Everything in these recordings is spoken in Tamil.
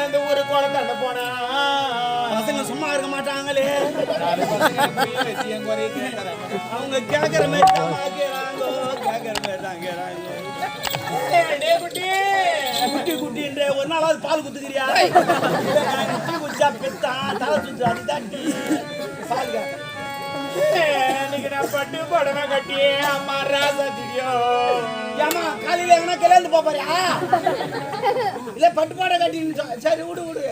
அந்த ஊரு குளத்தாண்ட போனா. பசங்க சும்மா இருக்க மாட்டாங்களே. அவங்க கேக்குற மாதிரி தான் கேக்குற மாதிரி தான் குட்டி. குட்டி குட்டின்ற ஒரு நாளாவது பால் குத்துக்கிறியா? குட்டி குடிச்சா பெத்தா தலை சுத்து அதுதான் பால் கேட்க இன்னைக்கு நான் பட்டு புடவை கட்டி அம்மா ராசா தெரியும் ஏமா காலையில எங்கன்னா கிளந்து போறியா? இல்ல பட்டு பாட கட்டின்னு சரி விடு விடு.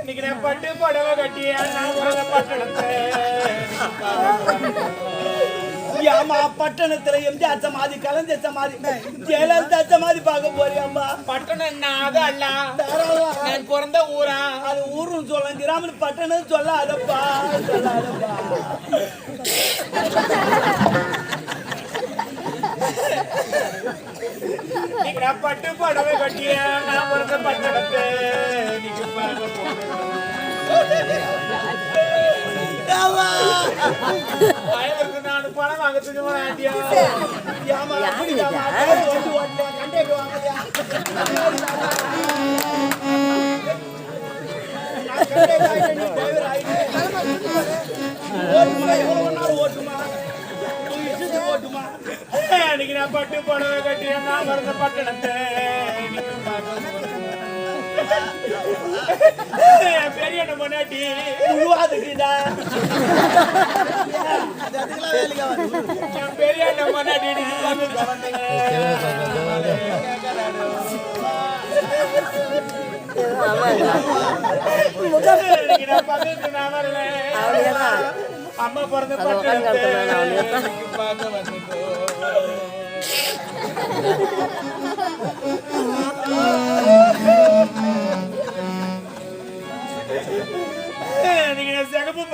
இன்னைக்கு நான் பட்டு புடவை கட்டி நான் பட்டணத்தை ஏமா பட்டணத்துல எம்ஜிஆர் சமாதி கலைஞர் சமாதி ஜெயலலிதா சமாதி பார்க்க போறியாம்மா பட்டணம் நான் அல்ல. நான் பிறந்த ஊரா? அது ஊருன்னு சொல்ல கிராமம் பட்டணம் சொல்லாதப்பா சொல்லாதப்பா. பட்டு புடவை கட்டி நான் பிறந்த பட்டணத்தை? பயவருக்கு நான் பணம் வாங்க துணி ஆண்டியா நீ டிரைவர் ஆயிட்டே. ஓட்டுமா, பட்டு புடவை கட்டி நான் பிறந்த பட்டணத்தை பெரிய அண்ணன் பொண்டாட்டி உருவாதுக்குதா? அது அதுக்கெல்லாம் வேலைக்கு ஆகாது. பார்க்க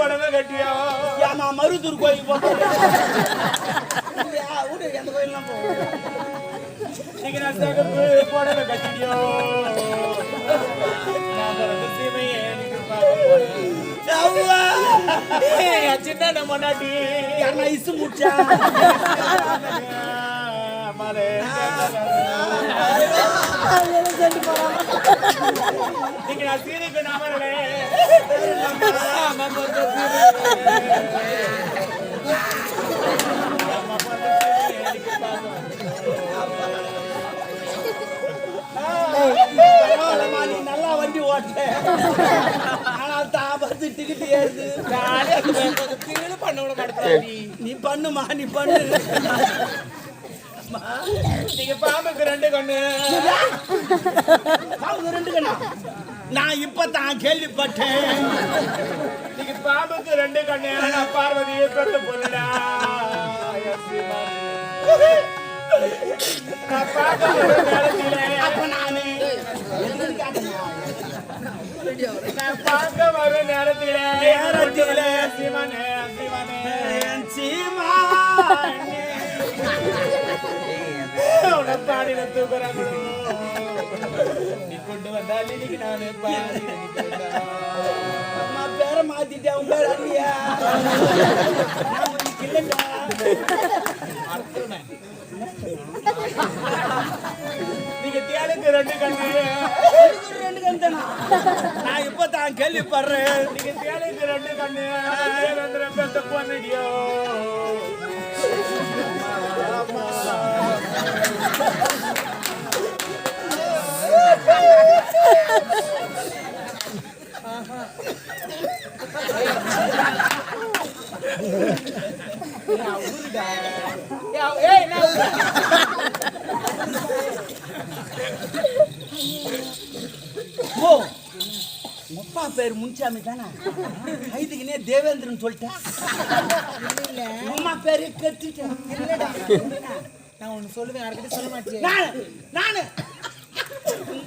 புடவை கட்டியா? ஏம்மா, மருதூர் கோயில் விடு எந்த கோயிலாம் போ. நீங்க நான் சிகப்பு புடவை கட்டிடியோ நான் பிறந்த சீமையை நீங்க பார்க்க போறேன். சவ்வா! என் சின்ன இசு முடிச்சா மலை நல்லா வண்டி ஓட்ட ஆனா தாபத்து டிக்கெட் ஏறுது கொஞ்சம் பண்ண விட மாட்டேன் நீ பண்ணுமா நீ பண்ணு. நீங்க பாம்புக்கு ரெண்டு கண்ணு. அவங்க ரெண்டு கண்ணா? நான் இப்பதான் கேள்விப்பட்டேன். நீங்க பாம்புக்கு ரெண்டு கண்ணு. நான் பார்வதியை பெற்ற பொண்ணுடா. நேரத்திலே அப்ப நானு. நான் பார்க்க வர நேரத்திலே. நேரத்திலே. சிவனே பாடின தூக்குறாங்களோ நீ கொண்டு வந்தால் இன்னைக்கு நானு அம்மா பேரை மாத்திட்டேன் உன் பேர் அண்ணியா நீங்க ரெண்டு கண்ணு ரெண்டு கண் தானா? நான் கேள்விப்படுறேன் நீங்க ரெண்டு கண்ணு பெத்த பொண்ணுடியோ ஓ அப்பா பேர் முன்சாமி தானே ஐதுக்குனே தேவேந்திரன் சொல்லிட்டேன் அம்மா பேரு கத்துட்டேன் நான் ஒண்ணு சொல்லுவேன் யார்கிட்ட சொல்ல மாட்டேன் நானு.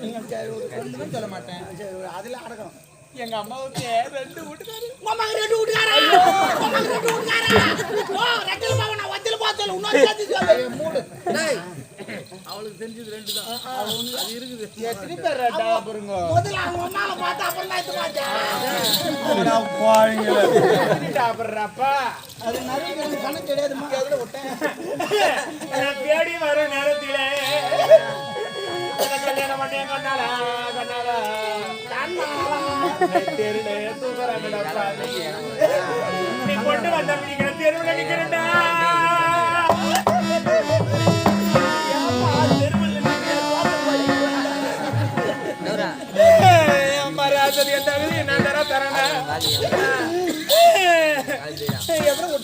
சொல்ல மாட்டேன். சரி, அதுல அடக்கணும் எங்க அம்மாவுக்கு ரெண்டு வீட்டுக்காரு. அம்மாக்கு ரெண்டு வீட்டுக்காரா? உங்க அம்மாக்கு ரெண்டு வீட்டுக்காரா? ஓ, ரெட்டில பாவம் நான் வத்தில பார்த்தேன். இன்னொரு சாத்தி சொல்லு. அவளுக்கு தெரிஞ்சது ரெண்டு தான் அது இருக்குது. எத்தனை பேர் ரெட்டா பாருங்க. முதல்ல அவங்க அம்மாவை பார்த்து அப்புறம் தான் இது பார்த்தேன். டாபர்றாப்பா அது நிறைய பேருக்கு கணக்கு கிடையாதுமா அதில் விட்டேன் நான் தேடி நேரத்திலே. நீ கொண்டு வந்த தெருவில் நிக்கிறேன்டா என்ன அம்மா ராசதி தகுதி நான் தர தரேன்டா எவ்வளவு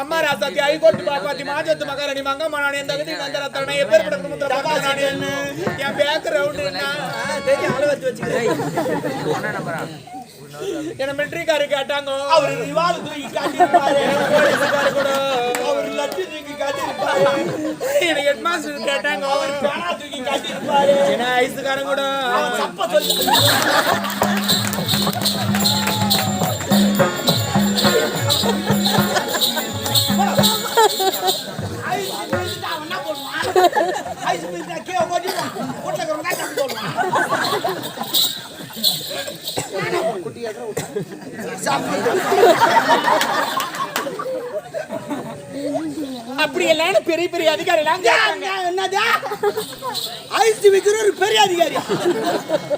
అమ్మ రాసతి హైకోర్టు బాగుంది మా జొత్తు మగారని మంగమ్మ నాని ఎంత గది అంత రత్న ఎప్పేర్పడ కుటుంబ తప్ప என் యా ரவுண்ட் என்ன? தெரிய அளவத்து வச்சுக்கிறேன் என்ன மிலிட்ரிக்காரு கேட்டாங்க. அவர் ரிவால் தூக்கி காட்டியிருப்பாரு. போலீஸ்காரு கூட. அவர் லட்சி தூக்கி காட்டியிருப்பாரு. என்ன ஹெட்மாஸ்டர் கேட்டாங்க. அவர் பேனா தூக்கி காட்டியிருப்பாரு. என்ன ஐஸுக்காரன் கூட. சப்ப சொல்லி ஐஸ் பிரிச்சுட்டா கீழே ஓடிடுவான். வீட்டுல இருக்கிறவங்க அப்படி எல்லாம் பெரிய பெரிய அதிகாரி எல்லாம் என்னது? ஐஸ் விக்கிற ஒரு பெரிய அதிகாரி.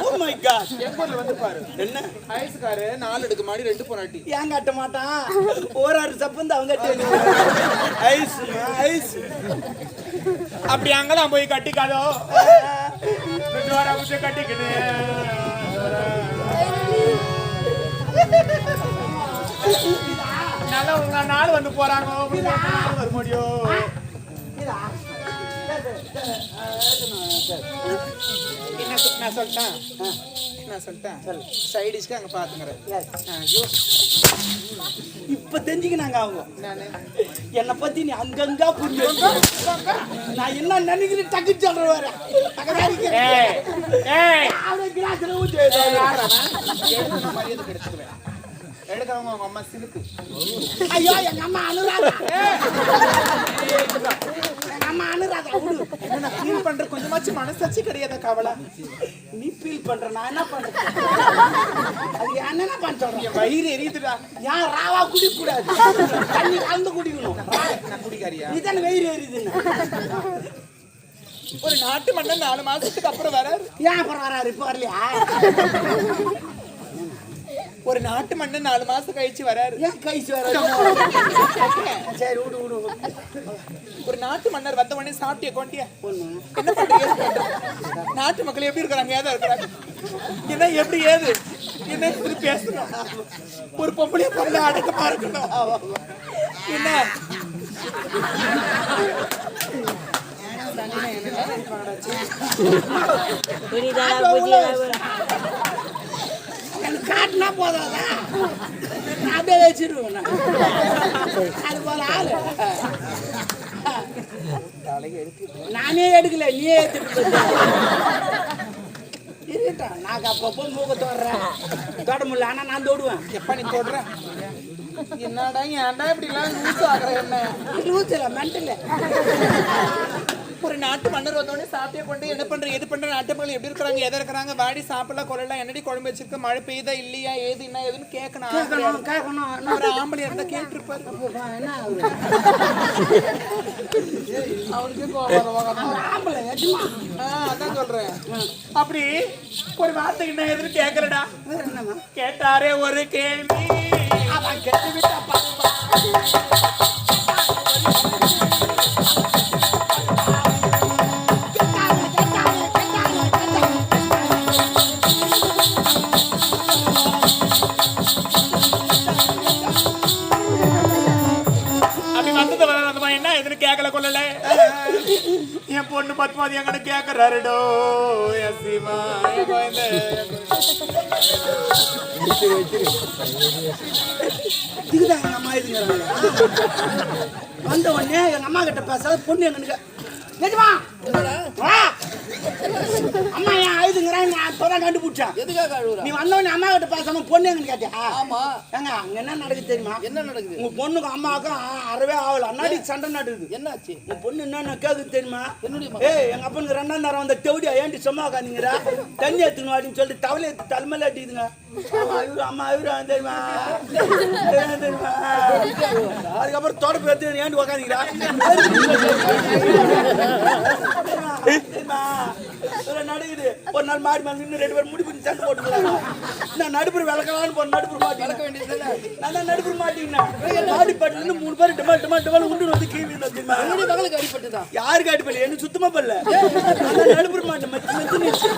ஓ மை காட் எங்கூர்ல வந்து பாரு என்ன? ஐஸுக்காரு நாலு அடுக்கு மாடி ரெண்டு பொனாட்டி ஏன் காட்ட மாட்டான்? ஒரு ஆறு சப்பந்து அவங்க ஐஸ் ஐஸ். அப்படி அங்கதான் போய் கட்டிக்காதோ? கட்டிக்கிட்டு நல்லா உங்க நாள் வந்து போறாங்க. வர முடியும் என்ன சொல்- நான் சொல்லிட்டேன் நான் சொல்லிட்டேன் சைடிஷ்க்கு அங்க பாத்துக்கிறேன். ஐயோ இப்ப தெரிஞ்சுக்கினாங்க அவங்க. நானு? என்னை பத்தி நீ அங்கங்க புரிஞ்சு நான் என்ன நினைக்கிறேன் டக்கு ஏய் ஏய். அவனை கிளாஸ்ல ஊற்றி மரியாதை கிடைச்சுக்குவேன் எடுக்கிறவங்க அவங்க அம்மா சிலுக்கு. ஐயோ எங்க அம்மா அனுராதா எங்க அம்மா அனுராதா விடு என்ன ஃபீல் பண்ற? கொஞ்சமாச்சும் மனசாட்சி கிடையாத கவலை? நீ ஃபீல் பண்ற நான் என்ன பண்றேன் அது என்னென்ன என் வயிறு எரியுதுடா. ஏன் ராவா குடிக்க கூடாது தண்ணி கலந்து குடிக்கணும். நான் குடிக்காரியா? நீதானே வெயிறு எரியுதுன்னு. ஒரு நாட்டு மன்னன் நாலு மாசத்துக்கு அப்புறம் வராரு. ஏன் அப்புறம் வராரு? இப்போ வரலையா? ஒரு நாட்டு மன்னன் நாலு மாசம் கழிச்சு வராரு. ஏன் கைச்சு வர சரி விடு விடு ஒரு நாட்டு மன்னர் வந்த உடனே சாப்பிட்டிய கொண்டியா என்ன பண்றீங்க? நாட்டு மக்கள் எப்படி இருக்கிறாங்க? ஏதா இருக்கிறாங்க? என்ன எப்படி ஏது? என்ன இப்படி பேசணும். ஒரு பொம்பளைய பொம்பளை அடக்கமா இருக்கணும் என்ன? எனக்கு காட்டினா போதாதா? நான் அப்படியே வச்சிருவேன். அது போல ஆளு. நானே எடுக்கல நீயே எடுத்துட்டு இருக்கட்டும் நான் அப்பப்போ மூக்க தோடுறேன். தொட முடியல ஆனா நான் தொடுவேன். எப்ப நீ தொடுற? என்னடா ஏன்டா இப்படி எல்லாம் லூஸ் ஆகுற என்ன? லூசில் மென்டல். ஒரு நாட்டு மன்னர் வந்த உடனே சாப்பிட்டே கொண்டு என்ன பண்ற எது பண்ற நாட்டு மக்கள் எப்படி இருக்கிறாங்க எதை இருக்கிறாங்க வாடி சாப்பிடலாம் கொள்ளலாம் என்னடி குழம்பு வச்சிருக்க மழை பெய்யுதா இல்லையா ஏது என்ன ஏதுன்னு கேட்கணும் கேட்கணும் ஒரு ஆம்பளை இருந்தா கேட்டிருப்பாரு? அவனுக்கு. ஆம்பளை அதான் சொல்றேன். அப்படி ஒரு வார்த்தை என்ன எதுன்னு கேட்கலடா கேட்டாரே ஒரு கேள்வி. அவன் கெட்டு விட்டா என் பொண்ணு பத்மாதி எங்கன்னு கேட்கறாருடோ என் இதுதான் எங்க அம்மா இதுங்கிறாங்க. வந்த உடனே எங்க அம்மா கிட்ட பேசாத பொண்ணு எங்க நிஜமா? அம்மா ஏன் ஆயுதுங்கிறான் நான் இப்பதான் கண்டுபிடிச்சேன் எதுக்காக அழுகுறா நீ வந்தவனே அம்மா கிட்ட பேசாம பொண்ணு எங்கன்னு கேட்டியா? ஆமா. ஏங்க அங்க என்ன நடக்குது தெரியுமா? என்ன நடக்குது? உங்க பொண்ணுக்கும் அம்மாவுக்கும் அறவே ஆகல. அண்ணாடி சண்டை நடக்குது. என்னாச்சு? உங்க பொண்ணு என்னன்னு கேக்குது தெரியுமா? என்னுடைய. ஏய் எங்க அப்பனுக்கு ரெண்டாம் தரம் வந்த தெவடியா? ஏன்டி சும்மா உட்காந்துங்கிறா தண்ணி எடுத்துக்கணும் அப்படின்னு சொல்லிட்டு தவளை எடுத்து தலைமையில இவரு அம்மா இவரு தெரியுமா? தெரியுமா அதுக்கப்புறம் தொடப்பு எடுத்து ஏன்டி உட்காந்துங்கிறா நடக்குது ஒரு நாள் மாடி மாடி நின்று ரெண்டு பேரும் முடி பண்ணி சண்டை போட்டுக்கிறாங்க நான் நடுப்புற விளக்கலான்னு போன நடுப்புற மாட்டி. வளர்க்க வேண்டியதுதானே? நான் தான் நடுப்புற மாட்டீங்கன்னா மாடி பாட்டுல மூணு பேர் டமா டமா டமா உண்டு வந்து கீழே தெரியுமா? மகளுக்கு அடிபட்டுதா? யாருக்கு அடிப்படல எனக்கு சுத்தமா பண்ணல நான் நடுப்புற மாட்டேன். மத்தி மத்தி நிச்சு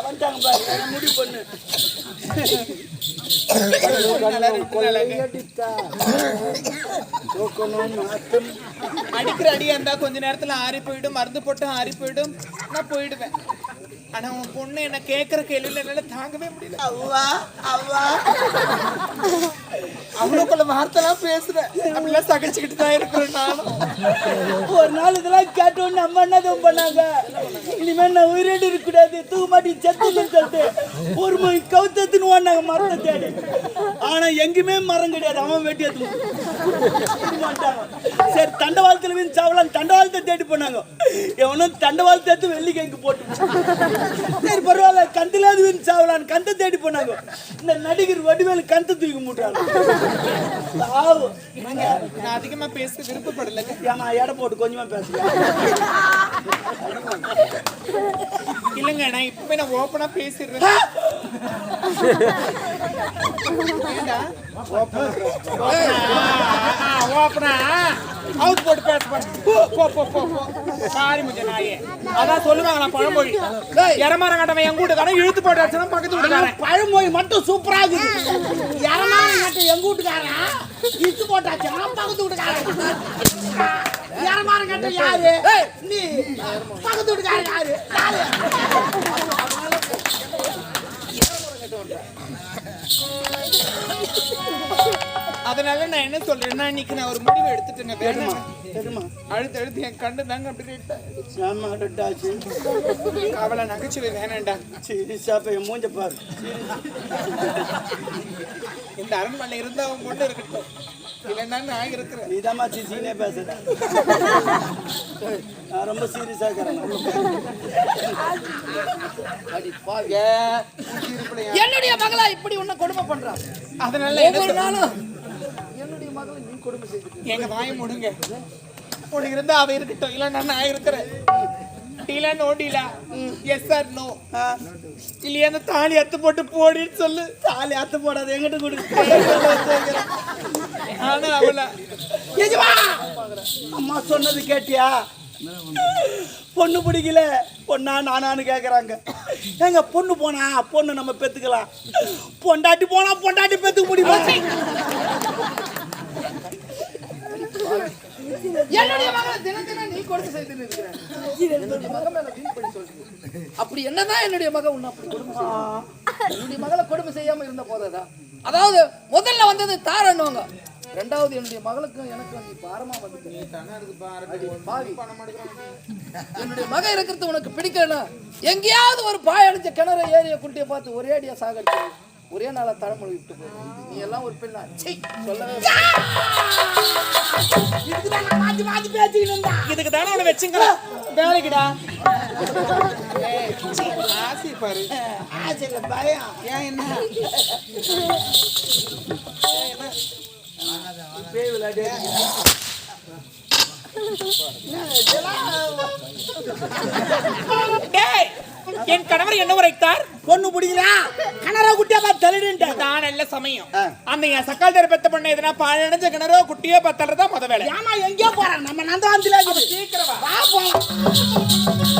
வந்துட்டாங்க பாரு. முடிவு பண்ணு. அடிக்கிற அடியா இருந்தா கொஞ்ச நேரத்துல ஆறி போயிடும் மருந்து போட்டு ஆறி போயிடும் நான் போயிடுவேன். ஆனா உன் பொண்ணு என்ன கேக்குற கேள்வியில என்னால தாங்கவே முடியல. அவ்வா அவ்வா. அவ்வளவுக்குள்ள வார்த்தைலாம் பேசுறேன். அப்படிலாம் சகிச்சுக்கிட்டு தான் இருக்கிறேன் நானும். ஒரு நாள் இதெல்லாம் கேட்டோன்னு அம்மா என்னதான் பண்ணாங்க? இனிமே நான் உயிரோடு இருக்கக்கூடாது தூக்க மாட்டி செத்துன்னு சொல்லிட்டு ஒரு மணி கவுத்தத்துன்னு ஓடினாங்க மரத்தை தேடி. ஆனா எங்கேயுமே மரம் கிடையாது. அவன் வெட்டி எடுத்து சரி தண்டவாளத்துல வீண் சாவலாம். தண்டவாளத்தை தேடி போனாங்க. எவனும் தண்டவாளத்தை எடுத்து வெள்ளி கைக்கு போட்டு சரி பரவாயில்ல. கந்திலாது வீண் சாவலான்னு கந்தை தேடி போனாங்க. இந்த நடிகர் வடிவேலு கந்தை தூக்கி மூட்டாங்க பாவம். நான் அதிகமா பேச விருப்பப்படலைங்க. ஏமா எடை போட்டு கொஞ்சமா பேசுறேன் இல்லைங்க நான் இப்பவே நான் ஓப்பனா பேசிடுறேன்? ஓப்பனா அவுட் போட்டு பேச போ, போ போ சாரி முஞ்ச நாயே அதான் சொல்லுவாங்க சொல்லுவாங்களா பழமொழி. இறமாரம் கட்டவன் எங்க வீட்டுக்காரன் இழுத்து போட்டு அடிச்சா பக்கத்து வீட்டுக்காரன் பழமொழி மட்டும் சூப்பரா இருக்குது இறமாரி நட்டு எங்க வீட்டுக்காரன் இழுத்து போட்டாச்சு நான் பக்கத்து வீட்டுக்காரன் இறமாரி கட்ட யாரு நீ பக்கத்து வீட்டுக்காரன் யாரு யாரு அதனால நான் என்ன சொல்றேன்னா இன்னைக்கு நான் ஒரு முடிவு எடுத்துட்டேங்க வேணாம் தெரியுமா? அழுத்து அழுத்து என் கண்டு தாங்க அப்படி. ஆமா ரெட்டாச்சு அவளை நகைச்சுவை வேணாண்டா. சரி சாப்ப என் மூஞ்ச பாரு. இந்த அரண்மனை இருந்தா அவன் கொண்டு இருக்கட்டும். இல்லைன்னா நான் இருக்கிறேன். நீதாம்மா சிசினே பேசுற. நான் ரொம்ப சீரியஸா இருக்கிறேன்? என்னுடைய மகளா இப்படி உன்னை கொடுமை பண்றான் அதனால என்ன ஒவ்வொரு? நாளும் எங்க வாயை முடுங்க. உனக்கு இருந்தா அவ இருக்கட்டும். இல்லைன்னா நான் இருக்கிறேன். டீலா நோ டீலா? எஸ் சார் நோ இல்லையா அந்த தாலி அத்து போட்டு போடின்னு சொல்லு. தாலி அத்து போடாத எங்கிட்ட கொடுத்து ஆனா அவள எஜமா அம்மா சொன்னது கேட்டியா? பொண்ணு பிடிக்கல. பொண்ணா நானான்னு கேக்குறாங்க. ஏங்க பொண்ணு போனா பொண்ணு நம்ம பெத்துக்கலாம். பொண்டாட்டி போனா பொண்டாட்டி பெத்துக்க முடியுமா? என்னுடைய மகன் தினம் தினம் நீ கொடுமை செய்துட்டு இருக்கிற. என்னுடைய மகன் மேல வீண் பழி சொல்றீங்க. அப்படி என்னதான் என்னுடைய மகன் உன்னை அப்படி கொடுமை செய்யும் என்னுடைய மகளை கொடுமை செய்யாம இருந்த போதா அதாவது முதல்ல வந்தது தாரண்ணுவாங்க ரெண்டாவது என்னுடைய மகளுக்கும் எனக்கும் நீ பாரமா வந்து பாவி. என்னுடைய மகன் இருக்கிறது உனக்கு பிடிக்கல எங்கேயாவது ஒரு பாய் அடிச்ச கிணறு ஏரிய குட்டியை பார்த்து ஒரே அடியா சாகடிச்சு ஒரே நாளா தழமொழி விட்டு போ. நீ எல்லாம் ஒரு பெண்ணா. சீ, சொல்லவே இதுக்கு தானே அவனை வச்சுங்களா? வேலைக்குடா. ஆசை பாரு. ஆசையில பயம். ஏன் என்ன? பேய் விளையாட்டு என் கணவர் என்ன உரைத்தார்? பொண்ணு பிடிக்கல கனரா குட்டியா பார்த்து தள்ளிடுன்ட்டாங்க தான் நல்ல சமயம். அந்த என் சக்கால் தர பெத்த பொண்ணு எதுனா பாழடைஞ்ச கிணறோ குட்டியோ பத்தறதா முத வேலை. ஏமா எங்கேயோ போறான் நம்ம நந்தவாந்தில சீக்கிரம் வா. வா போலாம்